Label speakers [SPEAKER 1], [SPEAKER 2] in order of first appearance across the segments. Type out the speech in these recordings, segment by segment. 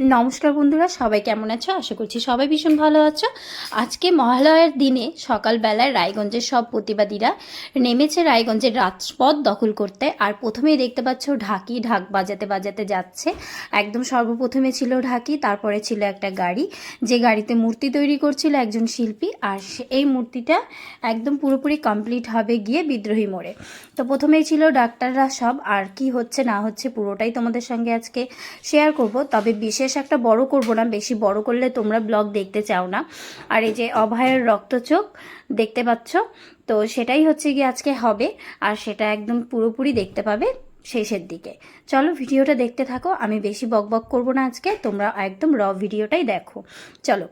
[SPEAKER 1] নমস্কার বন্ধুরা, সবাই কেমন আছো? আশা করছি সবাই ভীষণ ভালো আছো। আজকে মহালয়ার দিনে সকালবেলায় রায়গঞ্জের সব প্রতিবাদীরা নেমেছে রায়গঞ্জের রাজপথ দখল করতে। আর প্রথমেই দেখতে পাচ্ছ ঢাকি, ঢাক বাজাতে বাজাতে যাচ্ছে। একদম সর্বপ্রথমে ছিল ঢাকি, তারপরে ছিল একটা গাড়ি। যে গাড়িতে মূর্তি তৈরি করছিল একজন শিল্পী, আর এই মূর্তিটা একদম পুরোপুরি কমপ্লিট হবে গিয়ে বিদ্রোহী মোড়ে। তো প্রথমেই ছিল ডাক্তাররা সব, আর কি হচ্ছে না হচ্ছে পুরোটাই তোমাদের সঙ্গে আজকে শেয়ার করব। তবে বিশেষ একটা বড় করব না বেশি বড় করলে তোমরা ব্লগ দেখতে চাও না আর এই যে অভয়ের রক্তচোখ দেখতে পাচ্ছ তো সেটাই হচ্ছে গিয়ে আজকে হবে আর সেটা একদম পুরোপুরি দেখতে পাবে শেষের দিকে চলো ভিডিওটা দেখতে থাকো আমি বেশি বক বক করব না আজকে তোমরা একদম র ভিডিওটাই দেখো চলো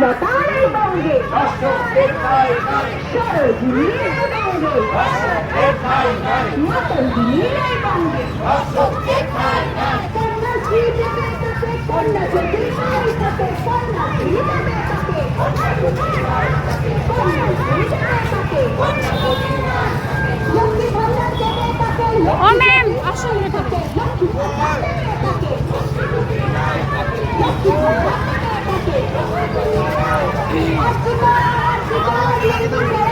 [SPEAKER 2] প্রীতিলতার বঙ্গে সরোজিনীর বঙ্গে মাতঙ্গিনীর বঙ্গে কন্যাশ্রী দেবে তাকে কন্যাশ্রী দেবে তাকে কন্যাশ্রী দেবে তাকে কন্যাশ্রী দেবে তাকে ভান্ডার দেবে তাকে ও ম্যাম, আসুন তাকে লক্ষ্মী ভান্ডার দেবে তাকে লক্ষ্মী ভান্ডার দেবে তাকে আজকে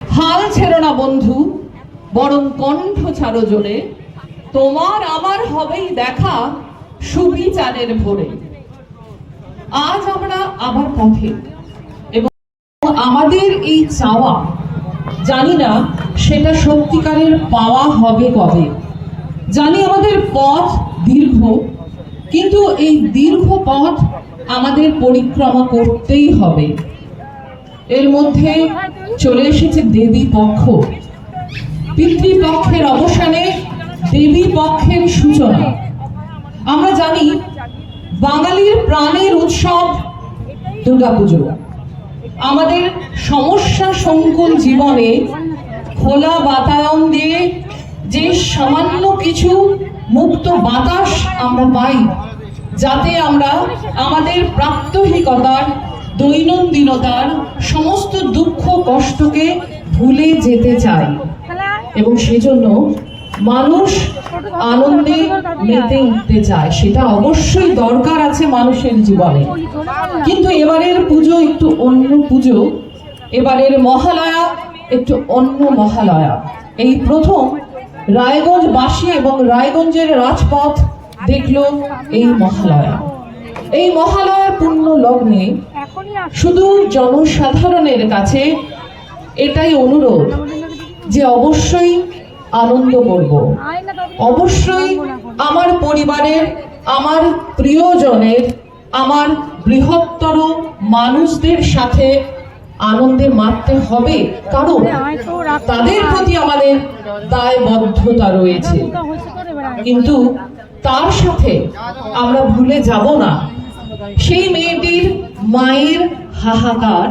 [SPEAKER 3] হাল ছেড়ো না বন্ধু বরং কণ্ঠ ছাড়ো জোরে। তোমার আমার হবেই দেখা সুবিচারের ভোরে। আজ আমরা আবার পথে। এবং আমাদের এই চাওয়া, জানি না সেটা সত্যিকারের পাওয়া হবে কবে। জানি আমাদের পথ দীর্ঘ, কিন্তু এই দীর্ঘ পথ আমাদের পরিক্রমা করতেই হবে। এর মধ্যে চলে এসেছে দেবী পক্ষ। পিতৃপক্ষের অবসানে দেবী পক্ষের সূচনা। আমরা জানি বাঙালির প্রাণের উৎসব দুর্গাপুজো। আমাদের সমস্যা সংকুল জীবনে খোলা বাতায়ন দিয়ে যে সামান্য কিছু মুক্ত বাতাস আমরা পাই, যাতে আমরা আমাদের প্রাত্যহিকতার, দৈনন্দিনতার সমস্ত দুঃখ কষ্টকে ভুলে যেতে চাই। এবং সেজন্য মানুষ আনন্দে মেতে উঠতে চায়, সেটা অবশ্যই দরকার আছে মানুষের জীবনে। কিন্তু এবারের পুজো একটু অন্য পুজো, এবারের মহালয়া একটু অন্য মহালয়া। এই প্রথম রায়গঞ্জ বাসী এবং রায়গঞ্জের রাজপথ দেখল এই মহালয়া। এই মহালয়ার পূর্ণ লগ্নে শুধু জনসাধারণের কাছে এটাই অনুরোধ যে অবশ্যই আনন্দ করব। অবশ্যই আমার পরিবারের, আমার প্রিয়জনের, আমার বৃহত্তর মানুষদের সাথে আনন্দে মারতে হবে। কারণ তাদের প্রতি আমাদের দায়বদ্ধতা রয়েছে। কিন্তু তার সাথে আমরা ভুলে যাব না। সেই মেয়েটির মায়ের হাহাকার,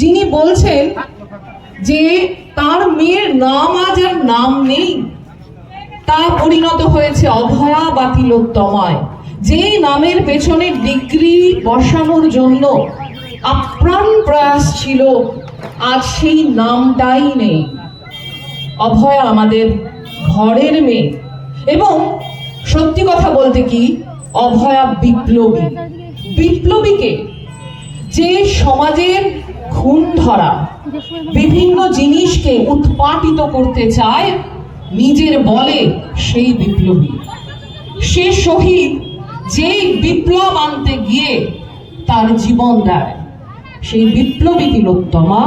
[SPEAKER 3] যিনি বলছেন যে তার মেয়ের নাম আজ আর নাম নেই। তা পরিণত হয়েছে অভয়া বা তিলোত্তমায় যে নামের পেছনে ডিগ্রি বসানোর জন্য আপ্রাণ প্রয়াস ছিল, আজ সেই নামটাই নেই। অভয়া আমাদের ঘরের মেয়ে। এবং সত্যি কথা বলতে কি, অভয়া বিপ্লবী। বিপ্লবীকে যে সমাজের খুন ধরা বিভিন্ন জিনিসকে উৎপাটিত করতে চায়, নিজের বলে সেই বিপ্লবী। সে শহীদ যে বিপ্লব আনতে গিয়ে তার জীবন দেয়। সেই বিপ্লবী তিলোত্তমা,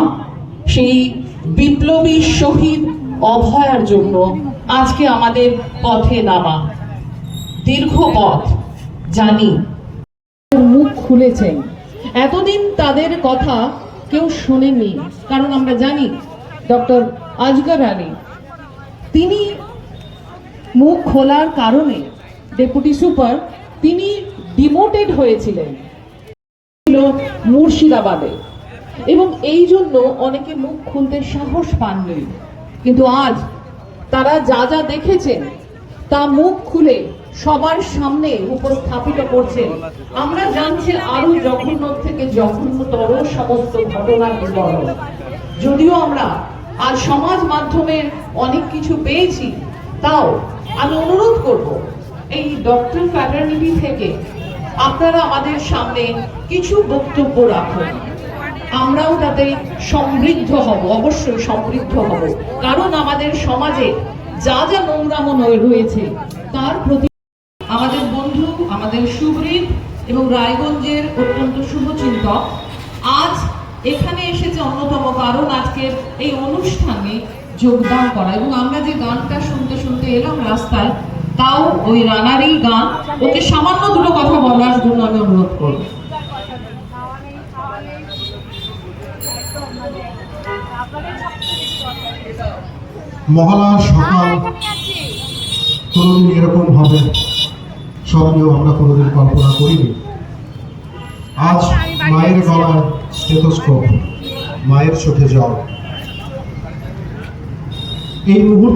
[SPEAKER 3] সেই বিপ্লবী শহীদ অভয়ার জন্য আজকে আমাদের পথে নামা। দীর্ঘ পথ জানি। মুখ খুলেছেন। এতদিন তাদের কথা কেউ শোনেনি কারণ আমরা জানি ডক্টর আজগর আলী, তিনি মুখ খোলার কারণে ডেপুটি সুপার, তিনি ডিমোটেড হয়েছিলেন। মুর্শিদাবাদে। এবং এই জন্য অনেকে মুখ খুলতে সাহস পাননি। কিন্তু আজ তারা যা যা দেখেছেন, তা মুখ খুলে সবার সামনে উপস্থাপিত করছেন আমরা জানছি আরও জঘন্য থেকে জঘন্যতর সমস্ত ঘটনার বিবরণ। যদিও আমরা আজ সমাজ মাধ্যমের অনেক কিছু পেয়েছি, তাও আমি অনুরোধ করব, এই ডক্টর ফ্যাটার্নিটি থেকে আপনারা আমাদের সামনে কিছু বক্তব্য রাখুন। আমরাও তাতে সমৃদ্ধ হব, অবশ্যই সমৃদ্ধ হব। কারণ আমাদের সমাজে যা যা নোংরামো নয় রয়েছে, তার প্রতি আমাদের সুব্রীত এবং রায়গঞ্জের অত্যন্ত শুভচিন্তক আজ এখানে এসেছে অন্যতম কারণ, আজকের এই অনুষ্ঠানে যোগদান করা। এবং আমরা যে গানটা শুনতে শুনতে এলাম রাস্তায়, তাও ওই রানারই গান। ওকে সামান্য দুটো কথা বলার জন্য আমি অনুরোধ করব।
[SPEAKER 4] মহালয়ার সকাল। এরকম হবে। স্বপ্নেও আমরা কোনোদিন কল্পনা করিনি। আজ মায়ের গলায় স্টেথোস্কোপ মায়ের চোখে জল। এই মুহূর্তে